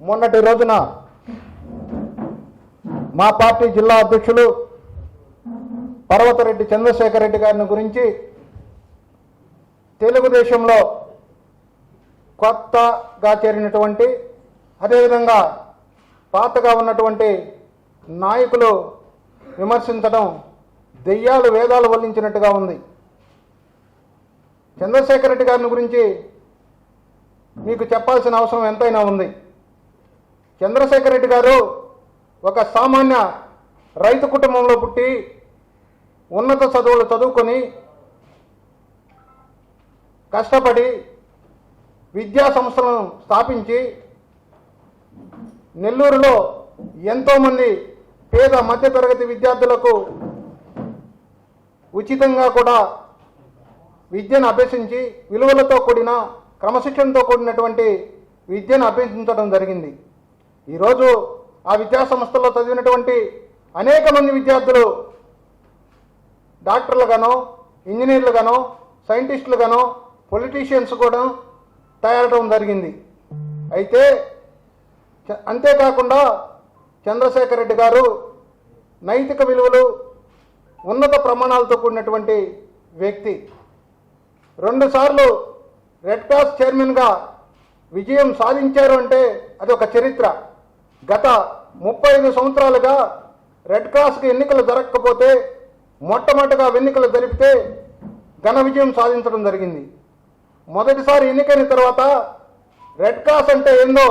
మొన్నటి రోజున మా పార్టీ జిల్లా అధ్యక్షులు పర్వతరెడ్డి చంద్రశేఖర్ రెడ్డి గారిని గురించి తెలుగుదేశంలో కొత్తగా చేరినటువంటి అదేవిధంగా పాతగా ఉన్నటువంటి నాయకులు విమర్శించడం దెయ్యాలు వేదాలు వల్లించినట్టుగా ఉంది. చంద్రశేఖర్ రెడ్డి గారిని గురించి మీకు చెప్పాల్సిన అవసరం ఎంతైనా ఉంది. చంద్రశేఖర్ రెడ్డి గారు ఒక సామాన్య రైతు కుటుంబంలో పుట్టి ఉన్నత చదువులు చదువుకొని కష్టపడి విద్యా సంస్థలను స్థాపించి నెల్లూరులో ఎంతోమంది పేద మధ్యతరగతి విద్యార్థులకు ఉచితంగా కూడా విద్యను అభ్యసించి విలువలతో కూడిన క్రమశిక్షణతో కూడినటువంటి విద్యను అభ్యసించడం జరిగింది. ఈరోజు ఆ విద్యా సంస్థల్లో చదివినటువంటి అనేక మంది విద్యార్థులు డాక్టర్లుగానో ఇంజనీర్లుగానో సైంటిస్టులుగానో పొలిటీషియన్స్ కూడా తయారవడం జరిగింది. అయితే చ- అంతేకాకుండా చంద్రశేఖర్ రెడ్డి గారు నైతిక విలువలు ఉన్నత ప్రమాణాలతో కూడినటువంటి వ్యక్తి. రెండుసార్లు రెడ్ క్రాస్ చైర్మన్గా విజయం సాధించారు అంటే అది ఒక చరిత్ర. గత ముప్పై ఐదు సంవత్సరాలుగా రెడ్ క్రాస్కి ఎన్నికలు జరగకపోతే మొట్టమొదటిగా ఎన్నికలు జరిపితే ఘన విజయం సాధించడం జరిగింది. మొదటిసారి ఎన్నికైన తర్వాత రెడ్ క్రాస్ అంటే ఏందో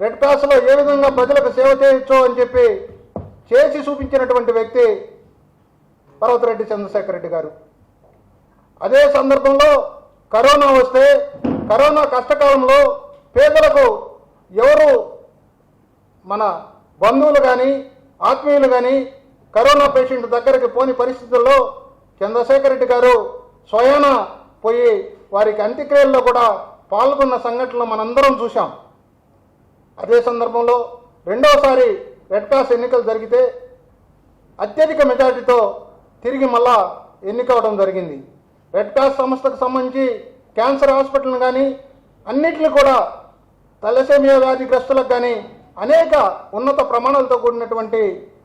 రెడ్ క్రాస్లో ఏ విధంగా ప్రజలకు సేవ చేయొచ్చో అని చెప్పి చేసి చూపించినటువంటి వ్యక్తి పర్వతరెడ్డి చంద్రశేఖర్ రెడ్డి గారు. అదే సందర్భంలో కరోనా వస్తే కరోనా కష్టకాలంలో పేదలకు మన బంధువులు కానీ ఆత్మీయులు కానీ కరోనా పేషెంట్ దగ్గరికి పోని పరిస్థితుల్లో చంద్రశేఖర్ రెడ్డి గారు స్వయాన పోయి వారికి అంత్యక్రియల్లో కూడా పాల్గొన్న సంఘటనలు మనందరం చూశాం. అదే సందర్భంలో రెండవసారి రెడ్ క్రాస్ ఎన్నికలు జరిగితే అత్యధిక మెజార్టీతో తిరిగి మళ్ళా ఎన్నికవడం జరిగింది. రెడ్ క్రాస్ సంస్థకు సంబంధించి క్యాన్సర్ హాస్పిటల్ని కానీ అన్నిటిని కూడా తలసేమియా వ్యాధిగ్రస్తులకు కానీ అనేక ఉన్నత ప్రమాణాలతో కూడినటువంటి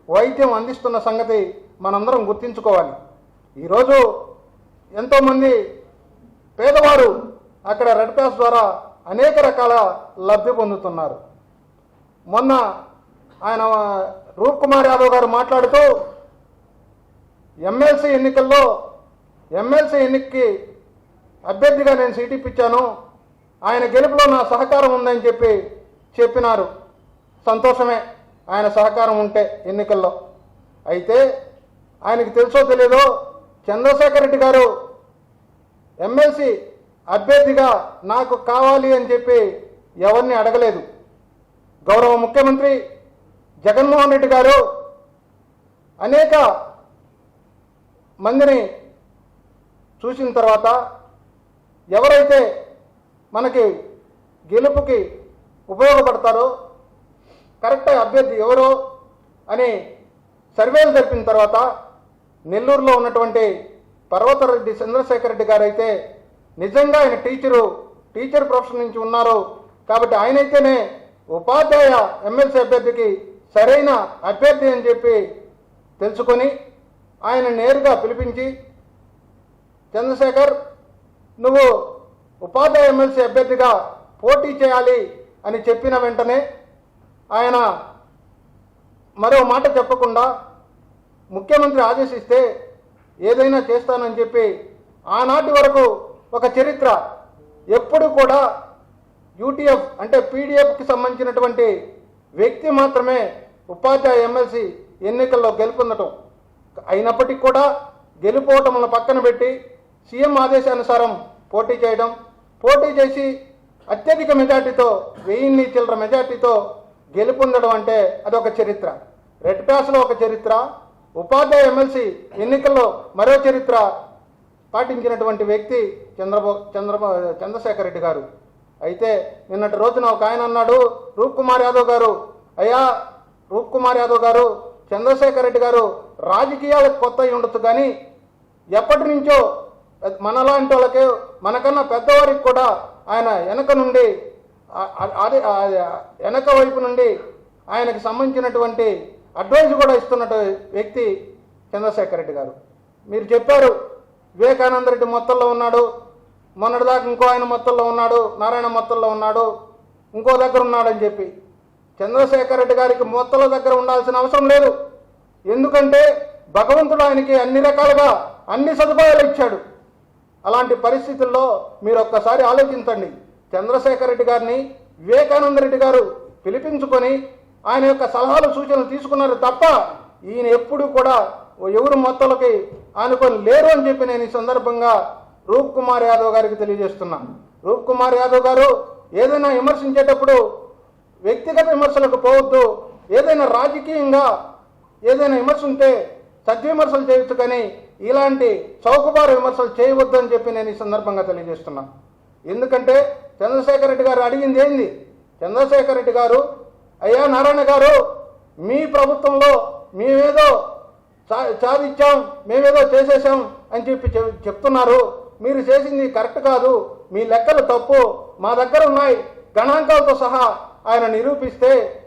వైద్యం అందిస్తున్న సంగతి మనందరం గుర్తించుకోవాలి. ఈరోజు ఎంతోమంది పేదవారు అక్కడ రెడ్ క్రాస్ ద్వారా అనేక రకాల లబ్ధి పొందుతున్నారు. మొన్న ఆయన రూప్ కుమార్ యాదవ్ గారు మాట్లాడుతూ ఎమ్మెల్సీ ఎన్నికల్లో ఎమ్మెల్సీ ఎన్నికకి అభ్యర్థిగా నేను సీట్ ఆయన గెలుపులో నా సహకారం ఉందని చెప్పి చెప్పినారు. సంతోషమే. ఆయన సహకారం ఉంటే ఎన్నికల్లో. అయితే ఆయనకి తెలుసో తెలియదో చంద్రశేఖర్ రెడ్డి గారు ఎమ్మెల్సీ అభ్యర్థిగా నాకు కావాలి అని చెప్పి ఎవరిని అడగలేదు. గౌరవ ముఖ్యమంత్రి జగన్మోహన్ రెడ్డి గారు అనేక మందిని చూసిన తర్వాత ఎవరైతే మనకి గెలుపుకి ఉపయోగపడతారో కరెక్ట్ అభ్యర్థి ఎవరో అని సర్వేలు జరిపిన తర్వాత నెల్లూరులో ఉన్నటువంటి పర్వతరెడ్డి చంద్రశేఖర్ రెడ్డి గారు అయితే నిజంగా ఆయన టీచరు టీచర్ ప్రొఫెషన్ నుంచి ఉన్నారు. కాబట్టి ఆయనైతేనే ఉపాధ్యాయ ఎమ్మెల్సీ అభ్యర్థికి సరైన అభ్యర్థి అని చెప్పి తెలుసుకొని ఆయన నేరుగా పిలిపించి చంద్రశేఖర్ నువ్వు ఉపాధ్యాయ ఎమ్మెల్సీ అభ్యర్థిగా పోటీ చేయాలి అని చెప్పిన వెంటనే ఆయన మరో మాట చెప్పకుండా ముఖ్యమంత్రి ఆదేశిస్తే ఏదైనా చేస్తానని చెప్పి ఆనాటి వరకు ఒక చరిత్ర ఎప్పుడు కూడా యూటీఎఫ్ అంటే పీడిఎఫ్కి సంబంధించినటువంటి వ్యక్తి మాత్రమే ఉపాధ్యాయ ఎమ్మెల్సీ ఎన్నికల్లో గెలుపొందటం. అయినప్పటికీ కూడా గెలుపోవటములను పక్కన పెట్టి సీఎం ఆదేశానుసారం పోటీ చేయడం పోటీ చేసి అత్యధిక మెజార్టీతో వెయ్యిన్ని చిల్లర మెజార్టీతో గెలుపొందడం అంటే అదొక చరిత్ర. రెడ్ ప్యాస్లో ఒక చరిత్ర ఉపాధ్యాయ ఎమ్మెల్సీ ఎన్నికల్లో మరో చరిత్ర పాటించినటువంటి వ్యక్తి చంద్రబో చంద్రబాబు చంద్రశేఖర్ రెడ్డి గారు. అయితే నిన్నటి రోజున ఒక ఆయన అన్నాడు రూప్ కుమార్ యాదవ్ గారు అయ్యా రూప్ కుమార్ యాదవ్ గారు చంద్రశేఖర్ రెడ్డి గారు రాజకీయాలకు కొత్త అయి ఉండొచ్చు కానీ ఎప్పటి నుంచో మనలాంటి వాళ్ళకే మనకన్నా పెద్దవారికి కూడా ఆయన వెనక నుండి అదే వెనక వైపు నుండి ఆయనకు సంబంధించినటువంటి అడ్వైజ్ కూడా ఇస్తున్నట్టు వ్యక్తి చంద్రశేఖర్ రెడ్డి గారు. మీరు చెప్పారు వివేకానంద రెడ్డి మొత్తంలో ఉన్నాడు మొన్నటిదాకా ఇంకో ఆయన మొత్తంలో ఉన్నాడు నారాయణ మొత్తంలో ఉన్నాడు ఇంకో దగ్గర ఉన్నాడని చెప్పి. చంద్రశేఖర్ రెడ్డి గారికి మొత్తల దగ్గర ఉండాల్సిన అవసరం లేదు. ఎందుకంటే భగవంతుడు ఆయనకి అన్ని రకాలుగా అన్ని సదుపాయాలు ఇచ్చాడు. అలాంటి పరిస్థితుల్లో మీరు ఒక్కసారి ఆలోచించండి. చంద్రశేఖర్ రెడ్డి గారిని వివేకానంద రెడ్డి గారు పిలిపించుకొని ఆయన యొక్క సలహాలు సూచనలు తీసుకున్నారు తప్ప ఈయన ఎప్పుడు కూడా ఓ ఎవరు మొత్తలకి ఆనుకొని లేరు అని చెప్పి నేను ఈ సందర్భంగా రూప్ కుమార్ యాదవ్ గారికి తెలియజేస్తున్నా. రూప్ కుమార్ యాదవ్ గారు ఏదైనా విమర్శించేటప్పుడు వ్యక్తిగత విమర్శలకు పోవద్దు. ఏదైనా రాజకీయంగా ఏదైనా విమర్శ ఉంటే సద్విమర్శలు చేయొచ్చు కానీ ఇలాంటి చౌకబారు విమర్శలు చేయవద్దు అని చెప్పి నేను ఈ సందర్భంగా తెలియజేస్తున్నా. ఎందుకంటే చంద్రశేఖర్ రెడ్డి గారు అడిగింది ఏంది? చంద్రశేఖర్ రెడ్డి గారు అయ్యా నారాయణ గారు మీ ప్రభుత్వంలో మేమేదో చా- సాధించాం మేమేదో చేసేసాం అని చెప్పి చెప్తున్నారు. మీరు చేసింది కరెక్ట్ కాదు. మీ లెక్కలు తప్పు. మా దగ్గర ఉన్నాయి. గణాంకాలతో సహా ఆయన నిరూపిస్తే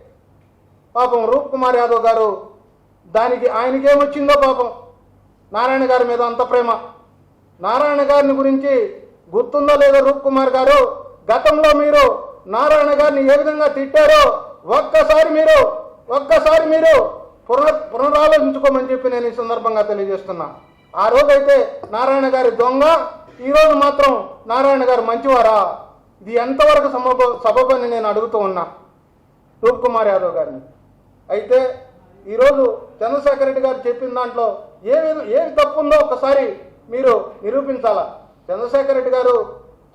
పాపం రూప్ కుమార్ యాదవ్ గారు దానికి ఆయనకేమొచ్చిందో పాపం? నారాయణ గారి మీద అంత ప్రేమ. నారాయణ గారిని గురించి గుర్తుందో లేదో రూప్ కుమార్ గారు గతంలో మీరు నారాయణ గారిని ఏ విధంగా తిట్టారో ఒక్కసారి మీరు ఒక్కసారి మీరు పునర్ పునరాలోచించుకోమని చెప్పి నేను ఈ సందర్భంగా తెలియజేస్తున్నా. ఆ రోజైతే నారాయణ గారి దొంగ ఈ రోజు మాత్రం నారాయణ గారు మంచివారా? ఇది ఎంతవరకు సబబ సబబని నేను అడుగుతూ ఉన్నా. రూప్ కుమార్ యాదవ్ గారిని. అయితే ఈరోజు చంద్రశేఖర్ రెడ్డి గారు చెప్పిన దాంట్లో ఏ ఏది తప్పు ఉందో ఒకసారి మీరు నిరూపించాలా? చంద్రశేఖర్ రెడ్డి గారు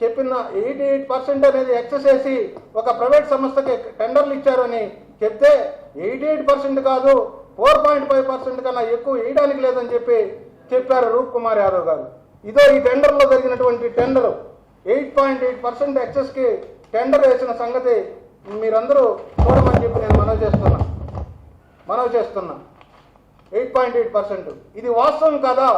చెప్పిన ఎయిటీ ఎయిట్ పర్సెంట్ అనేది ఎక్సెస్ చేసి ఒక ప్రైవేట్ సంస్థకి టెండర్లు ఇచ్చారని చెప్తే ఎయిటీ ఎయిట్ పర్సెంట్ కాదు ఫోర్ పాయింట్ ఫైవ్ పర్సెంట్ కన్నా ఎక్కువ వేయడానికి లేదని చెప్పి చెప్పారు రూప్ కుమార్ యాదవ్ గారు. ఇదో ఈ టెండర్లో జరిగినటువంటి tender. Eight point eight percent ఎక్సెస్కి tender వేసిన సంగతి మీరందరూ చూడమని చెప్పి నేను మనవి చేస్తున్నా. మనవి చేస్తున్నా. Eight point eight percent. ఇది వాస్తవం కదా?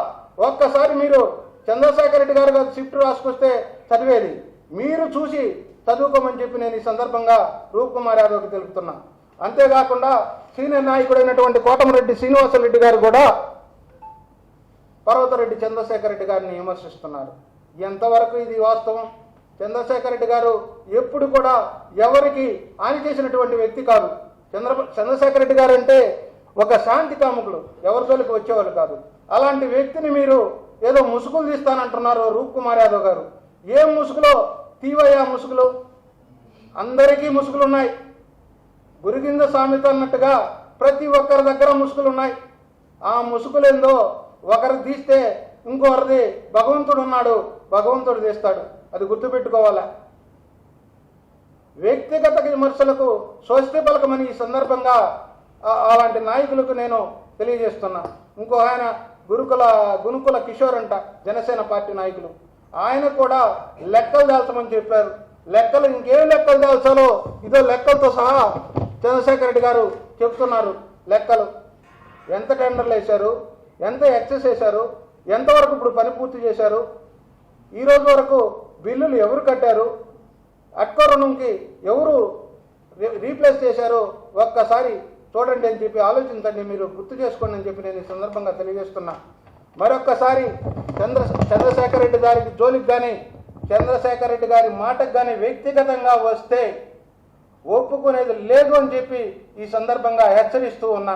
ఒక్కసారి మీరు చంద్రశేఖర్ రెడ్డి గారు గారు షిఫ్ట్ రాసుకొస్తే చదివేది. మీరు చూసి చదువుకోమని చెప్పి నేను ఈ సందర్భంగా రూప్కుమార్ యాదవ్కి తెలుపుతున్నా. అంతేకాకుండా సీనియర్ నాయకుడైనటువంటి కోటమిరెడ్డి శ్రీనివాసరెడ్డి గారు కూడా పర్వతరెడ్డి చంద్రశేఖర్ రెడ్డి గారిని విమర్శిస్తున్నారు. ఎంతవరకు ఇది వాస్తవం? చంద్రశేఖర్ రెడ్డి గారు ఎప్పుడు కూడా ఎవరికి హాని చేసినటువంటి వ్యక్తి కాదు. చంద్ర చంద్రశేఖర్ రెడ్డి గారు అంటే ఒక శాంతి కాముకులు. ఎవరి జోలికి వచ్చేవాళ్ళు కాదు. అలాంటి వ్యక్తిని మీరు ఏదో ముసుగులు తీస్తానంటున్నారు రూప్ కుమార్ యాదవ్ గారు. ఏం ముసుగులో? తీవయ్యా ముసుగులు. అందరికీ ముసుగులు ఉన్నాయి గురిగింద సామెత అన్నట్టుగా ప్రతి ఒక్కరి దగ్గర ముసుగులు ఉన్నాయి ఆ ముసుగులేందో ఒకరు తీస్తే ఇంకొకరిది భగవంతుడు ఉన్నాడు భగవంతుడు తీస్తాడు. అది గుర్తుపెట్టుకోవాలా? వ్యక్తిగత విమర్శలకు స్వస్తి పలకమని ఈ సందర్భంగా అలాంటి నాయకులకు నేను తెలియజేస్తున్నా. ఇంకో ఆయన గురుకుల గునుకుల కిషోర్ అంట జనసేన పార్టీ నాయకులు. ఆయన కూడా లెక్కలు దాల్చమని చెప్పారు. లెక్కలు ఇంకేం లెక్కలు దాల్చాలో ఇదో లెక్కలతో సహా చంద్రశేఖర్ రెడ్డి గారు చెప్తున్నారు లెక్కలు. ఎంత టెండర్లు వేశారు? ఎంత ఎక్సెస్ వేశారు? ఎంతవరకు ఇప్పుడు పని పూర్తి చేశారు? ఈరోజు వరకు బిల్లులు ఎవరు కట్టారు? అట్కో రుణంకి ఎవరు రీప్లేస్ చేశారో ఒక్కసారి చూడండి అని చెప్పి ఆలోచించండి మీరు గుర్తు చేసుకోండి అని చెప్పి నేను ఈ సందర్భంగా తెలియజేస్తున్నా. మరొక్కసారి చంద్ర చంద్రశేఖర్ రెడ్డి గారికి జోలికి కానీ చంద్రశేఖర్ రెడ్డి గారి మాటకు కానీ వ్యక్తిగతంగా వస్తే ఒప్పుకునేది లేదు అని చెప్పి ఈ సందర్భంగా హెచ్చరిస్తూ ఉన్నా.